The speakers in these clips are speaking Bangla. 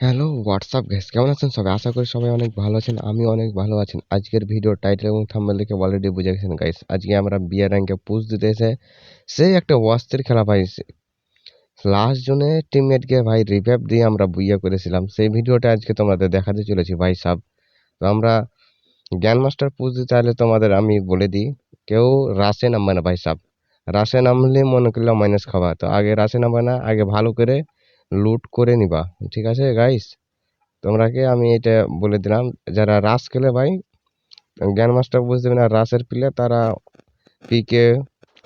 হ্যালো, হোয়াটসঅ্যাপ গ্যাস কেমন আছেন সবাই? আশা করি সবাই অনেক ভালো আছেন আমি অনেক ভালো আছেন আজকের ভিডিও টাইটেল এবং থাম্বনেল দেখে অলরেডি বুঝে গেছেন গাইস আজকে আমরা বিয়ার র্যাঙ্কে পুশ দিতে এসে সেই একটা ওয়াস্তের খেলা ভাই লাস্ট জনে টিমমেটকে ভাই রিভ্যাপ দিয়ে আমরা বুইয়া করেছিলাম। সেই ভিডিওটা আজকে তোমাদের দেখাতে চলেছি ভাই সাব। তো আমরা জ্ঞান মাস্টার পুশ দিতে হলে তোমাদের আমি বলে দিই, কেউ রাশে নামবে না ভাই সাব। রাশে নামলে মনে করলে মাইনাস খাওয়া তো আগে রাশে নামবে না, আগে ভালো করে লুট করে নিবা, ঠিক আছে গাইস তোমরাকে আমি এটা বলে দিলাম, যারা রাস খেলে ভাই জ্ঞান মাস্টার বুঝতে না রাসের প্লে তারা পিকে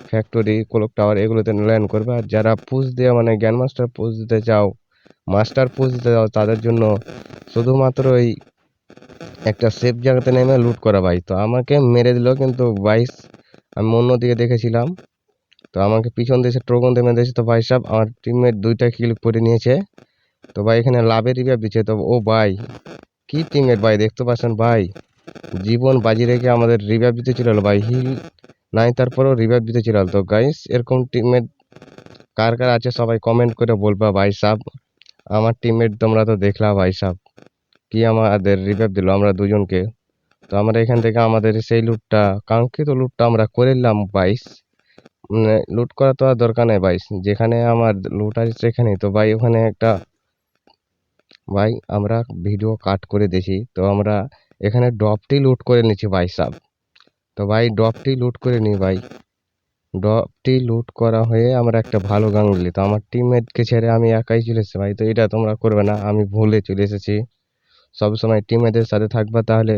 ফ্যাক্টরি কোলক টাওয়ার এগুলোতে ল্যান্ড করবে। আর যারা পুজ দিয়ে মানে জ্ঞান মাস্টার পুষ দিতে চাও মাস্টার পুজ দিতে চাও, তাদের জন্য শুধুমাত্র ওই একটা সেফ জায়গাতে নেমে লুট করা ভাই। তো আমাকে মেরে দিল কিন্তু বাইশ আমি অন্যদিকে দেখেছিলাম। তো আমাকে পিছন দেশে ট্রোগন দিয়ে মেরে দিয়েছে। তো ভাই সাহেব আমার টিমমেট দুইটা কিল করে নিয়েছে। তো ভাই এখানে লাভের রিভাইভ দিচ্ছে। তো ও ভাই, কি টিমমেট ভাই? দেখতে পাচ্ছেন ভাই, জীবন বাজি রেখে আমাদের রিভাইভ দিতে ছিল ভাই। হিল নাই, তারপরেও রিভাইভ দিতে ছিল তো গাইস এরকম টিমমেট কার কার আছে সবাই কমেন্ট করে বলবা ভাই সাব। আমার টিমমেট তোমরা তো দেখলা ভাই সাব, কি আমাদের রিভাইভ দিল আমরা দুজনকে। তো আমরা এখান থেকে আমাদের সেই লুটটা কাঙ্ক্ষিত লুটটা আমরা করে নিলাম বাইশ লুট করা তো আর দরকার নেই ভাই। যেখানে আমার লুট আছে সেখানেই তো ভাই ওখানে একটা ভাই আমরা ভিডিও কাট করে দেখি তো আমরা এখানে ড্রপটি লুট করে নিচ্ছি ভাই সাব। তো ভাই ড্রপটি লুট করে নিই ভাই। ড্রপটি লুট করা হয়ে আমরা একটা ভালো গান নিলি। তো আমার টিমমেটকে ছেড়ে আমি একাই চলে এসেছি ভাই। তো এটা তোমরা করবে না, আমি ভুলে চলে এসেছি। সবসময় টিমমেটের সাথে থাকবে তাহলে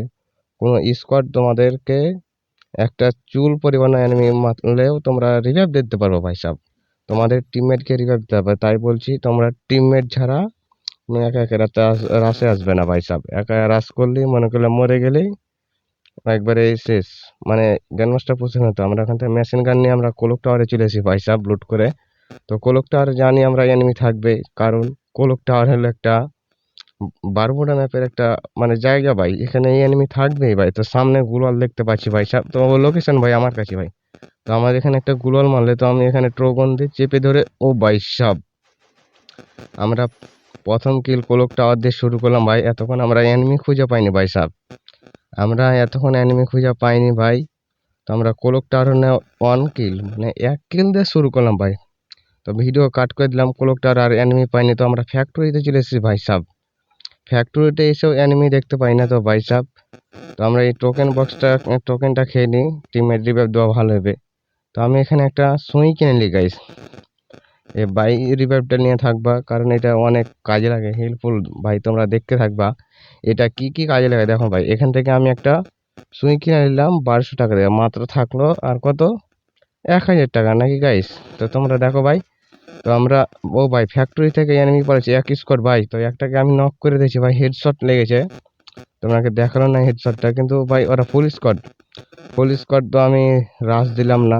কোনো স্কোয়াড তোমাদেরকে একটা চুল পরিমাণ এনিমি মারলেও তোমরা রিভাইভ দিতে পারব ভাই সাব। তোমাদের টিমমেটকে রিভাইভ দিতে হবে, তাই বলছি তোমরা টিমমেট ছাড়া একা একা রাতে রাশে আসবে না ভাই সাহেব একা রাশ করলেই মনে করলে মরে গেলেই একবারে শেষ। মানে গ্যান মাস্টার পছন্দ হতো আমরা ওখান থেকে মেশিন গান নিয়ে আমরা কোলক টাওয়ারে চলে এসেছি ভাই সাহেব লুট করে। তো কোলক টাওয়ারে জানি আমরা এনিমি থাকবে, কারণ কোলক টাওয়ার হলো একটা বারমুডা ম্যাপের একটা মানে জায়গা ভাই, এখানে এই এনিমি থাকবেই ভাই। তো সামনে গুলাল দেখতে পাচ্ছি ভাই। তো লোকেশন ভাই আমার কাছে ভাই। তো আমার এখানে একটা গুলাল মারলে তো আমি এখানে ট্রোগন দিয়ে চেপে ধরে, ও ভাই সাহেব আমরা প্রথম কিল কোলক টাওয়ার দিয়ে শুরু করলাম ভাই। এতক্ষণ আমরা এনিমি খুঁজে পাইনি ভাই সাহেব আমরা এতক্ষণ এনিমি খুঁজে পাইনি ভাই। তো আমরা কোলক টাওয়ার ওয়ান কিল মানে এক কিল দিয়ে শুরু করলাম ভাই। তো ভিডিও কাট করে দিলাম কোলক টাওয়ার আর এনিমি পাইনি। তো আমরা ফ্যাক্টরিতে চলে এসেছি ভাই সাহেব ফ্যাক্টরিতে এসেও এনিমি দেখতে পাই না তো ভাই সাহেব তো আমরা এই টোকেন বক্সটা টোকেনটা খেয়ে নিই টিমের রিভাইভ দেওয়া ভালো হবে। তো আমি এখানে একটা সুই কিনে নিই গাইস এই বাই রিভাইভটা নিয়ে থাকবা, কারণ এটা অনেক কাজে লাগে হেল্পফুল ভাই, তোমরা দেখতে থাকবা। এটা কি কি কাজে লাগে, দেখো ভাই। এখান থেকে আমি একটা সুই কিনে নিলাম, বারোশো টাকা দিয়ে। মাত্র থাকল আর কত? এক হাজার টাকা, নাকি গাইস তো তোমরা দেখো ভাই তো আমরা, ও ভাই ফ্যাক্টরি থেকে এনিমি পড়েছে এক স্কোর ভাই, তো একটাকে আমি নক করে দিয়েছি, ভাই হেডশট লেগেছে। তোমাকে দেখাল না হেডশটটা কিন্তু ভাই, ওরা ফুল স্কোয়াড ফুল স্কোয়াড তো আমি রাশ দিলাম না।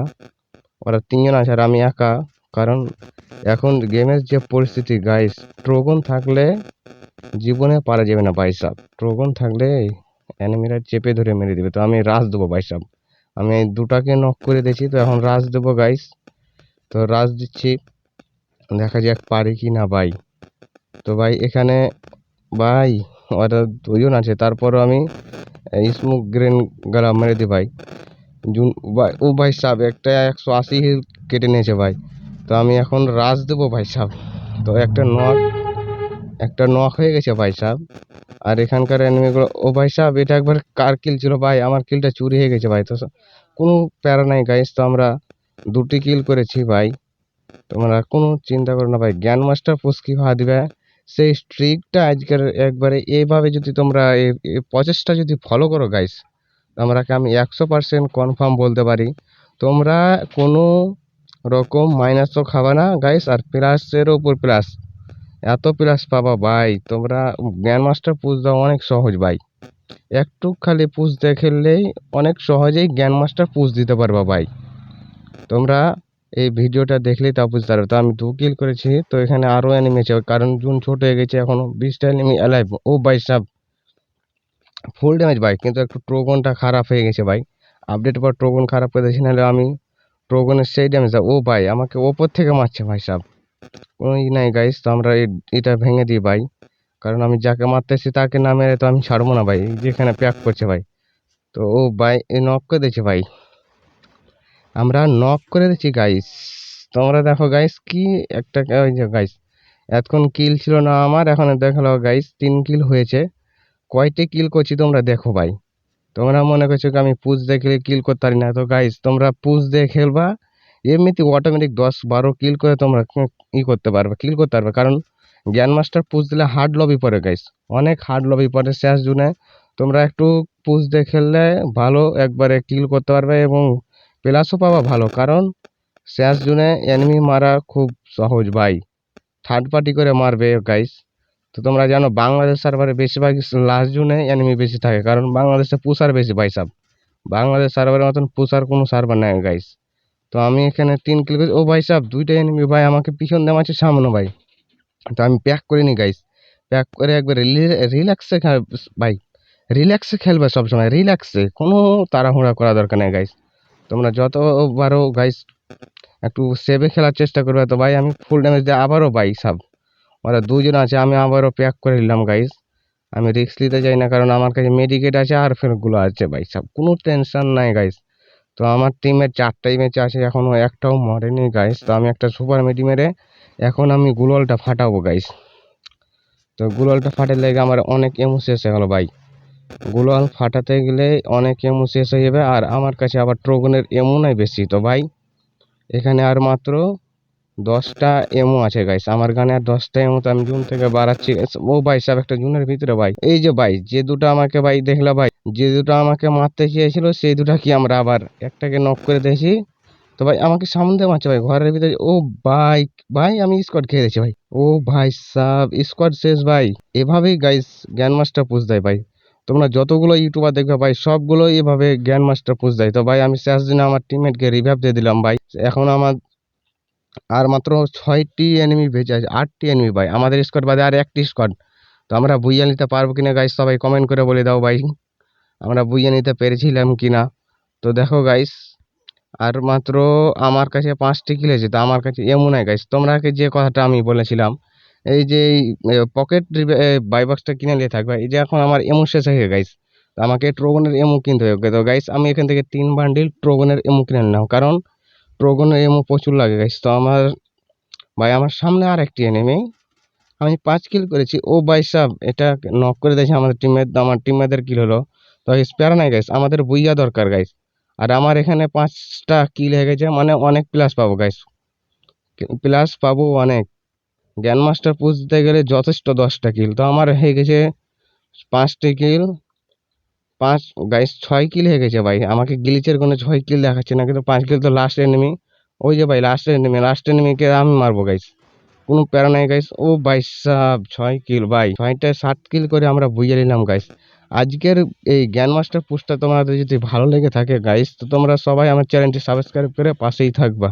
ওরা তিনজন আছে আর আমি একা, কারণ এখন গেমের যে পরিস্থিতি গাইস ট্রোগন থাকলে জীবনে পারা যাবে না বাইসাব ট্রোগন থাকলে এনিমিরা চেপে ধরে মেরে দেবে, তো আমি রাশ দেবো বাইসাব আমি দুটাকে নক করে দিয়েছি, তো এখন রাশ দেবো গাইস তো রাশ দিচ্ছি। দেখা যাক পারি কি না ভাই। তো ভাই, এখানে ভাই ওরা দুজন আছে। তারপরও আমি স্মোক গ্রেন গালা মেরে দিই ভাই। জুন, ভাই, ও ভাই সাহেব একটা একশো আশি কেটে নিয়েছে ভাই। তো আমি এখন রাজ দেবো ভাই সাহেব তো একটা নক একটা নক হয়ে গেছে ভাই সাহেব আর এখানকার এনিমিগুলো ও ভাই সাহেব এটা একবার কার কিল ছিল ভাই? আমার কিলটা চুরি হয়ে গেছে ভাই। তো কোনো প্যারা নাই গাইস তো আমরা দুটি কিল করেছি ভাই। তোমরা কোনো চিন্তা করো না ভাই। জ্ঞান মাস্টার পোস্ট কীভাবে দিবে। সেই স্ট্রিকটা আজকের একবারে এইভাবে যদি তোমরা এই প্রচেষ্টা যদি ফলো করো গাইস আমরাকে আমি একশো পার্সেন্ট কনফার্ম বলতে পারি। তোমরা কোনো রকম মাইনাসও খাবে না গাইস আর প্লাসের ওপর প্লাস এত প্লাস পাবা ভাই। তোমরা জ্ঞান মাস্টার পুজ দেওয়া অনেক সহজ ভাই। একটু খালি পুজ দিয়ে খেললেই অনেক সহজেই জ্ঞান মাস্টার পুজ দিতে পারবা ভাই। তোমরা এই ভিডিওটা দেখলেই তা বুঝতে পারবে। তো আমি দু কিল করেছি, তো এখানে আরও অ্যানিমি আছে, কারণ জুন ছোট হয়ে গেছে এখনও বিশটা অ্যানিমি অ্যালাইভ ও ভাই সাব ফুল ড্যামেজ ভাই, কিন্তু একটু ট্রোগনটা খারাপ হয়ে গেছে ভাই। আপডেট পর ট্রোগন খারাপ করে দিয়েছি, নাহলে আমি ট্রোগনের সেই ড্যামেজ ও ভাই, আমাকে ওপর থেকে মারছে ভাই সাব। কোনো ই নাই গাইস তো আমরা এটা ভেঙে দিই ভাই। কারণ আমি যাকে মারতেছি তাকে না মেরে তো আমি ছাড়বো না ভাই, যেখানে প্যাক করছে ভাই। তো ও ভাই নক করে দিয়েছে ভাই। আমরা নক করে দিচ্ছি গাইস তোমরা দেখো গাইস কি একটা, ওই যে গাইস এতক্ষণ কিল ছিল না আমার, এখন দেখাল গাইস তিন কিল হয়েছে। কয়টি কিল করছি তোমরা দেখো, ভাই। তোমরা মনে করছ আমি পুজ দেখলে কিল করতে পারি না? তো গাইস তোমরা পুজ দিয়ে খেলবা, এমনিতে অটোমেটিক দশ বারো কিল করে তোমরা ই করতে পারবে কিল করতে পারবে। কারণ জ্ঞান মাস্টার পুজ দিলে হার্ড লবি পড়ে গাইস অনেক হার্ড লবি পড়ে শেষ জুনে। তোমরা একটু পুজ দিয়ে খেললে ভালো, একবারে কিল করতে পারবে এবং প্লাসও পাবা ভালো, কারণ শেষ জুনে এনিমি মারা খুব সহজ ভাই। থার্ড পার্টি করে মারবে গাইস তো তোমরা জানো, বাংলাদেশ সার্ভারে বেশিরভাগ লাস্ট জুনে এনিমি বেশি থাকে, কারণ বাংলাদেশে পুষার বেশি ভাই সব। বাংলাদেশ সার্ভারের মতন পুষার কোনো সার্ভার নেই গাইস তো আমি এখানে তিন কিলো ও ভাই সাহেব দুইটা এনিমি ভাই আমাকে পিছন দিয়ে মারছে সামনে ভাই। তো আমি প্যাক করিনি গাইস প্যাক করে একবারে রিল্যাক্সে ভাই রিল্যাক্সে খেলবে সবসময় রিল্যাক্সে কোনো তাড়াহুড়া করা দরকার নেই গাইস তোমরা যতবারও গাইস একটু সেভে খেলার চেষ্টা করবে। তো ভাই, আমি ফুল ড্যামেজ দিয়ে আবারও ভাই সাব ওরা দুজন আছে, আমি আবারও প্যাক করে নিলাম গাইস আমি রিস্ক নিতে চাই না, কারণ আমার কাছে মেডিকেট আছে আর ফেরগুলো আছে ভাই সব কোনো টেনশন নাই গাইস তো আমার টিমের চারটাই ম্যাচ আছে এখনও একটাও মরেনি গাইস তো আমি একটা সুপার মেডি মেরে এখন আমি গুললটা ফাটাবো গাইস তো গুললটা ফাটালে লেগে আমার অনেক এমো হয়ে গেলো, ভাই। গুলল ফাটাতে গেলে অনেক এমো শেষ হয়ে যাবে আর আমার কাছে আবার ট্রোগনের এমো নাই বেশি তো ভাই। এখানে আর মাত্র দশটা এমো আছে গাইস আমার গানে আর দশটা এমো তো আমি জুন থেকে বাড়াচ্ছি। ও ভাই সব একটা জুনের ভিতরে ভাই। এই যে ভাই, যে দুটো আমাকে ভাই দেখলা ভাই, যে দুটো আমাকে মারতে চেয়েছিল, সেই দুটো কি আমরা আবার একটাকে নক করে দিয়েছি? তো ভাই, আমাকে সামনে দিয়ে মারছে ভাই, ঘরের ভিতরে। ও ভাই ভাই, আমি স্কোয়াড খেয়ে দিয়েছি ভাই। ও ভাই সাব স্কোয়াড শেষ ভাই। এভাবেই গাইস জ্ঞান মাস্টার পুষ দেয় ভাই। তোমরা যতগুলো ইউটিউবার দেখবে ভাই, সবগুলো এভাবে জ্ঞান মাস্টার পুষ দেয়। তো ভাই, আমি শেষ দিনে আমার টিমমেটকে রিভাইভ দিয়ে দিলাম ভাই। এখন আমার আর মাত্র ছয়টি এনিমি বেঁচে আছে, আটটি এনিমি ভাই। আমাদের স্কোয়াড বাদে আর একটি স্কোয়াড তো আমরা বুইয়া নিতে পারব কিনা গাইস সবাই কমেন্ট করে বলে দাও ভাই। আমরা বুইয়া নিতে পেরেছিলাম কিনা। তো দেখো গাইস আর মাত্র আমার কাছে পাঁচটি কিল আছে তো আমার কাছে এমন নাই গাইস তোমরাকে যে কথাটা আমি বলেছিলাম এই যে পকেট বাইবক্সটা কিনে নিয়ে থাকবে। এই যে এখন আমার এমন শেষ হয়ে গাইস তো আমাকে ট্রোগনের এমু কিনতে হবে। তো গাইস আমি এখান থেকে তিন বান্ডিল ট্রোগনের এমু কিনে নিলাম। কারণ ট্রোগনের এমু প্রচুর লাগে গাইস তো আমার, ভাই, আমার সামনে আর একটি এনেমি আমি পাঁচ কিল করেছি। ও, ভাই সাহ এটা নক করে দিয়েছে আমাদের টিমের আমার টিমমেটদের কিল হলো। তো স্পেয়ার নাই গাইস আমাদের বুইয়া দরকার গাইস আর আমার এখানে পাঁচটা কিল হয়ে গেছে মানে অনেক প্লাস পাবো গাইস প্লাস পাবো অনেক। জ্ঞান মাস্টার পুষতে গেলে যথেষ্ট দশটা কিল। তো আমার হয়ে গেছে পাঁচটি কিল। পাঁচ গাইস ছয় কিল হয়ে গেছে ভাই। আমাকে গিলিচের কোনো ছয় কিল দেখাচ্ছে না, কিন্তু পাঁচ কিল তো লাস্ট এনিমি ওই যে ভাই লাস্ট এনিমি লাস্ট এনিমিকে আমি মারবো গাইস কোনো প্যারা নাই গাইস ও ভাই সাব, ছয় কিল, ভাই। ছয়টা সাত কিল করে আমরা বুঝে নিলাম গাইস আজকের এই জ্ঞান মাস্টার পোস্টটা তোমাদের যদি ভালো লেগে থাকে গাইস তো তোমরা সবাই আমার চ্যানেলটি সাবস্ক্রাইব করে পাশেই থাকবা।